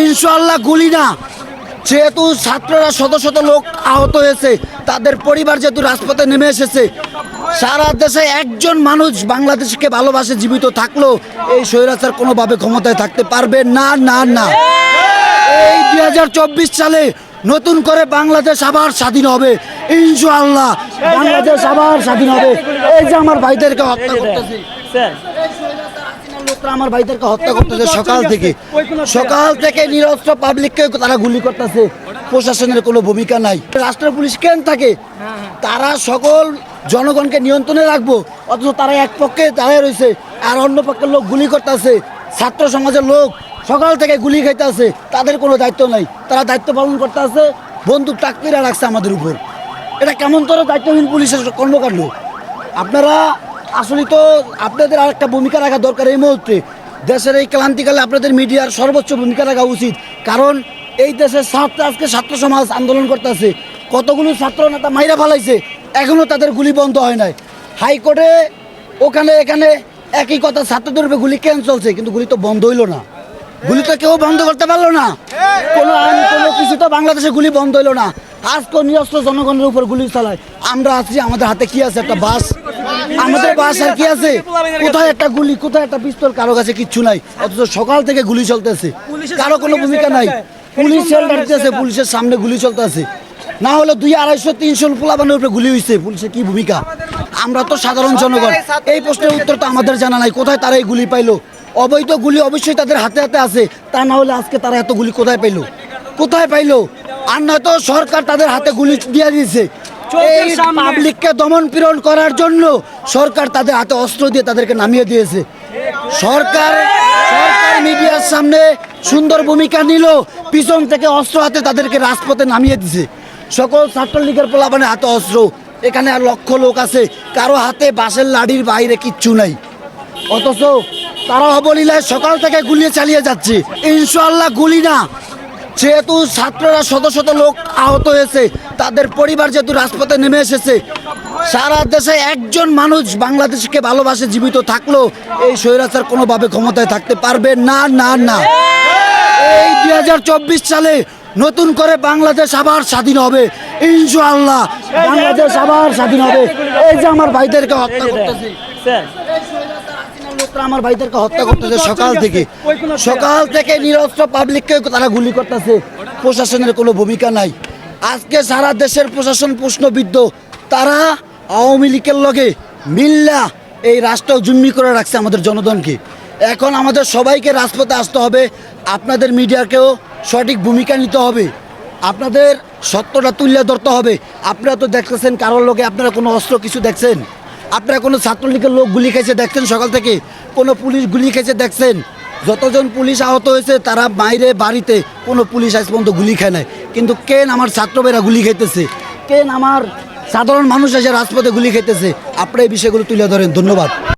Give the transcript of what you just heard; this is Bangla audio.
ইনশাল্লাহ গুলি না। যেহেতু ছাত্ররা শত শত লোক আহত হয়েছে তাদের পরিবার যেহেতু রাজপথে নেমে এসেছে সারা দেশে একজন মানুষ বাংলাদেশকে ভালোবাসে জীবিত থাকলেও এই স্বৈরাচার কোনোভাবে ক্ষমতায় থাকতে পারবে না না না। এই দুই হাজার চব্বিশ সালে নতুন করে বাংলাদেশ আবার স্বাধীন হবে ইনশাআল্লাহ। বাংলাদেশ আবার স্বাধীন হবে। এই যে আমার ভাইদেরকে হত্যা করতেছে। লোকরা আমার ভাইদেরকে হত্যা করতেছে সকাল থেকে। সকাল থেকে নিরস্ত্র পাবলিককে তারা গুলি করতেছে। প্রশাসনের কোনো ভূমিকা নাই। রাষ্ট্র পুলিশ কেন থাকে? তারা সকল জনগণকে নিয়ন্ত্রণে রাখব। অথচ তারা এক পক্ষে দাঁড়িয়ে রয়েছে আর অন্য পক্ষের লোক গুলি করতেছে। ছাত্র সমাজের লোক সকাল থেকে গুলি খাইতেছে। তাদের কোনো দায়িত্ব নাই। তারা দায়িত্ব পালন করতে আছে বন্দুক টাকপিরা রাখছে আমাদের উপর। এটা কেমন তোর দায়িত্বহীন পুলিশের কর্মকাণ্ড? আপনারা আসলে তো আপনাদের আর একটা ভূমিকা রাখা দরকার এই মুহূর্তে। দেশের এই ক্লান্তিকালে আপনাদের মিডিয়ার সর্বোচ্চ ভূমিকা রাখা উচিত। কারণ এই দেশের ছাত্র আজকে ছাত্র সমাজ আন্দোলন করতেছে। কতগুলো ছাত্র নেতা মাইরা ফালাইছে এখনও তাদের গুলি বন্ধ হয় নাই। হাইকোর্টে ওখানে এখানে একই কথা, ছাত্রদের উপরে গুলি কেন চলছে? কিন্তু গুলি তো বন্ধ হইল না। গুলি তো কেউ বন্ধ করতে পারল না। কোনো আইন, কোনো কিছু তো বাংলাদেশে গুলি বন্ধ হইল না। আজকে নিরস্ত্র জনগণের উপর গুলি চালায়। আমরা আছি, আমাদের হাতে কি আছে? একটা বাস। আমাদের বাস আর কি আছে? কোথায় একটা গুলি কোথায় একটা পিস্তল? কারও কাছে কিচ্ছু নাই। অথচ সকাল থেকে গুলি চলতেছে। কারও কোনো ভূমিকা নাই। পুলিশ শেল্টার দিতেছে পুলিশের সামনে গুলি চলতেছে। না হলে দুই আড়াইশো তিনশো পোলাবানের উপরে গুলি হয়েছে পুলিশের কি ভূমিকা? আমরা তো সাধারণ জনগণ। এই প্রশ্নের উত্তর তো আমাদের জানা নাই। কোথায় তারা এই গুলি পাইলো? অবৈধ গুলি অবশ্যই তাদের হাতে হাতে আছে। তা না হলে আজকে তারা এত গুলি কোথায় পাইলো? কোথায় পাইলো? আর নয়তো সরকার তাদের হাতে গুলি দিয়ে দিয়েছে। এই পাবলিককে দমন পীড়ন করার জন্য সরকার তাদের হাতে অস্ত্র দিয়ে তাদেরকে নামিয়ে দিয়েছে। সরকার সরকার মিডিয়ার সামনে সুন্দর ভূমিকা নিল পিছন থেকে অস্ত্র হাতে তাদেরকে রাজপথে নামিয়ে দিছে। সকল ছাত্রলীগের পোলাপানের হাতে অস্ত্র এখানে আর লক্ষ লোক আছে কারও হাতে বাঁশের লাড়ির বাইরে কিচ্ছু নাই। অথচ তারা অবলীলায় সকাল থেকে গুলি চালিয়ে যাচ্ছে। ইনশাল্লাহ গুলি না যেহেতু ছাত্ররা শত শত লোক আহত হয়েছে, তাদের পরিবার যেহেতু রাজপথে নেমে এসেছে, সারা দেশে একজন মানুষ বাংলাদেশকে ভালোবাসে, জীবিত থাকলেও এই স্বৈরাচার কোনোভাবে ক্ষমতায় থাকতে পারবে না না না। এই দুই হাজার চব্বিশ সালে নতুন করে বাংলাদেশ আবার স্বাধীন হবে, ইনশাআল্লাহ। বাংলাদেশ আবার স্বাধীন হবে। এই যে আমার ভাইদেরকে হত্যা করতেছে। লোকরা আমার ভাইদেরকে হত্যা করতেছে সকাল থেকে। সকাল থেকে নিরস্ত্র পাবলিককে তারা গুলি করতেছে। প্রশাসনের কোনো ভূমিকা নাই। আজকে সারা দেশের প্রশাসন প্রশ্নবিদ্ধ। তারা আওয়ামী লীগের লগে মিল্লা এই রাষ্ট্র জুম্মি করে রাখছে আমাদের জনগণকে। এখন আমাদের সবাইকে রাজপথে আসতে হবে। আপনাদের মিডিয়াকেও সঠিক ভূমিকা নিতে হবে। আপনাদের সত্যটা তুলে ধরতে হবে। আপনারা তো দেখতেছেন কারোর লোকে আপনারা কোনো অস্ত্র কিছু দেখছেন? আপনারা কোনো ছাত্রলীগের লোক গুলি খেয়েছে দেখছেন? সকাল থেকে কোনো পুলিশ গুলি খেয়েছে দেখছেন? যতজন পুলিশ আহত হয়েছে, তারা বাইরে বাড়িতে কোনো পুলিশ আজ পর্যন্ত গুলি খায় নাই। কিন্তু কেন আমার ছাত্রবেরা গুলি খাইতেছে? কেন আমার সাধারণ মানুষ এসে রাজপথে গুলি খাইতেছে? আপনারা এই বিষয়গুলো তুলে ধরেন। ধন্যবাদ।